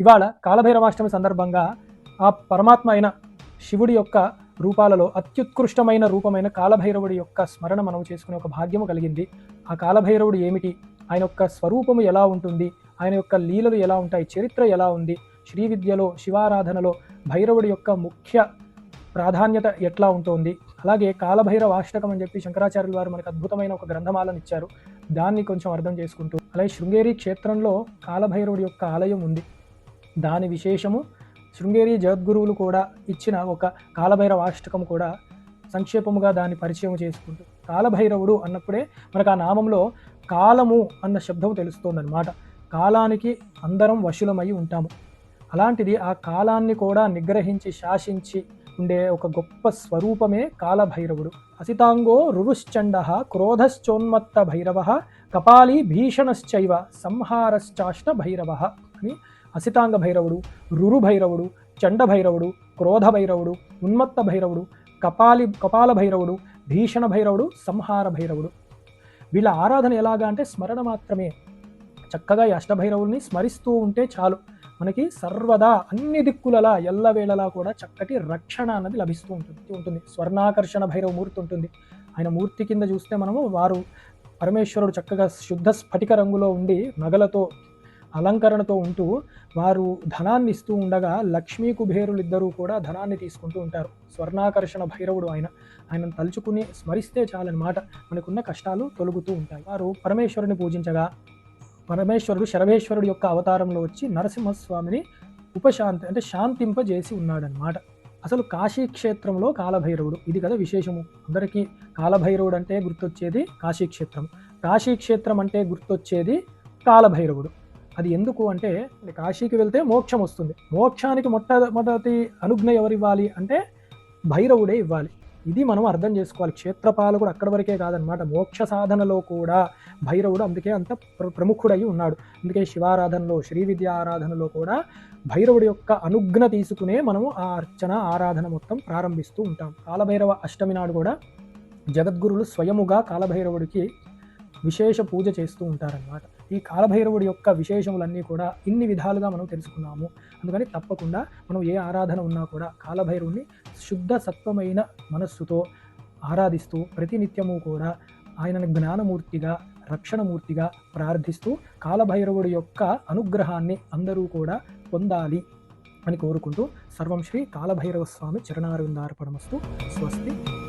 ఇవాళ కాలభైరవాష్టమి సందర్భంగా ఆ పరమాత్మ అయిన శివుడి యొక్క రూపాలలో అత్యుత్కృష్టమైన రూపమైన కాలభైరవుడి యొక్క స్మరణ మనం చేసుకునే ఒక భాగ్యము కలిగింది. ఆ కాలభైరవుడు ఏమిటి? ఆయన యొక్క స్వరూపము ఎలా ఉంటుంది? ఆయన యొక్క లీలలు ఎలా ఉంటాయి? చరిత్ర ఎలా ఉంది? శ్రీ విద్యలో శివారాధనలో భైరవుడి యొక్క ముఖ్య ప్రాధాన్యత ఎట్లా ఉంటుంది? అలాగే కాలభైరవ అష్టకం అని చెప్పి శంకరాచార్యుల వారు మనకు అద్భుతమైన ఒక గ్రంథమాలను ఇచ్చారు. దాన్ని కొంచెం అర్థం చేసుకుంటూ అలాగే శృంగేరి క్షేత్రంలో కాలభైరవుడి యొక్క ఆలయం ఉంది. దాని విశేషము శృంగేరి జగద్గురువులు కూడా ఇచ్చిన ఒక కాలభైరవ అష్టకం కూడా సంక్షేపముగా దాన్ని పరిచయం చేసుకుంటూ కాలభైరవుడు అన్నప్పుడే మనకు ఆ నామంలో కాలము అన్న శబ్దం తెలుస్తోందనమాట కాలానికి అందరం వశులమై ఉంటాము. అలాంటిది ఆ కాలాన్ని కూడా నిగ్రహించి శాసించి ఉండే ఒక గొప్ప స్వరూపమే కాలభైరవుడు. అసితాంగో రురుశ్చండ క్రోధశ్చోన్మత్త భైరవ కపాలి భీషణశ్చైవ సంహారశ్చాష్ట భైరవ అని అసితాంగ భైరవుడు రురు భైరవుడు చండ భైరవుడు క్రోధ భైరవుడు ఉన్మత్త భైరవుడు కపాలి కపాల భైరవుడు భీషణ భైరవుడు సంహార భైరవుడు వీళ్ళ ఆరాధన ఎలాగా అంటే స్మరణ మాత్రమే. చక్కగా ఈ అష్టభైరవుల్ని స్మరిస్తూ ఉంటే చాలు. మనకి సర్వదా అన్ని దిక్కులలా ఎల్లవేళలా కూడా చక్కటి రక్షణ అన్నది లభిస్తూ ఉంటుంది ఉంటుంది. స్వర్ణాకర్షణ భైరవ మూర్తి ఉంటుంది. ఆయన మూర్తి కింద చూస్తే మనము వారు పరమేశ్వరుడు చక్కగా శుద్ధ స్ఫటిక రంగులో ఉండి నగలతో అలంకరణతో ఉంటూ వారు ధనాన్ని ఇస్తూ ఉండగా లక్ష్మీ కుబేరులు ఇద్దరూ కూడా ధనాన్ని తీసుకుంటూ ఉంటారు. స్వర్ణాకర్షణ భైరవుడు ఆయన ఆయనను తలుచుకుని స్మరిస్తే చాలన్నమాట. మనకున్న కష్టాలు తొలుగుతూ ఉంటాయి. వారు పరమేశ్వరుని పూజించగా పరమేశ్వరుడు శరభేశ్వరుడు యొక్క అవతారంలో వచ్చి నరసింహస్వామిని ఉపశాంతి అంటే శాంతింపజేసి ఉన్నాడనమాట అసలు కాశీ క్షేత్రంలో కాలభైరవుడు ఇది కదా విశేషము. అందరికీ కాలభైరవుడు అంటే గుర్తొచ్చేది కాశీ క్షేత్రం కాశీ క్షేత్రం అంటే గుర్తొచ్చేది కాలభైరవుడు. అది ఎందుకు అంటే కాశీకి వెళ్తే మోక్షం వస్తుంది. మోక్షానికి మొట్టమొదటి అనుజ్ఞ ఎవరు ఇవ్వాలి అంటే భైరవుడే ఇవ్వాలి. ఇది మనం అర్థం చేసుకోవాలి. క్షేత్రపాలకుడు అక్కడి వరకే కాదనమాట మోక్ష సాధనలో కూడా భైరవుడు అందుకే అంత ప్ర- ప్రముఖుడై ఉన్నాడు. అందుకే శివారాధనలో శ్రీ విద్య ఆరాధనలో కూడా భైరవుడి యొక్క అనుజ్ఞ తీసుకునే మనము ఆ అర్చన ఆరాధన మొత్తం ప్రారంభిస్తూ ఉంటాం. కాలభైరవ అష్టమి నాడు కూడా జగద్గురులు స్వయముగా కాలభైరవుడికి విశేష పూజ చేస్తూ ఉంటారన్నమాట. ఈ కాలభైరవుడి యొక్క విశేషములన్నీ కూడా ఇన్ని విధాలుగా మనం తెలుసుకున్నాము. అందుకని తప్పకుండా మనం ఏ ఆరాధన ఉన్నా కూడా కాలభైరవుని శుద్ధ సత్వమైన మనస్సుతో ఆరాధిస్తూ ప్రతినిత్యము కూడా ఆయనను జ్ఞానమూర్తిగా రక్షణమూర్తిగా ప్రార్థిస్తూ కాలభైరవుడి యొక్క అనుగ్రహాన్ని అందరూ కూడా పొందాలి అని కోరుకుంటూ సర్వం శ్రీ కాలభైరవ స్వామి చరణారవిందార్పణమస్తు. స్వస్తి.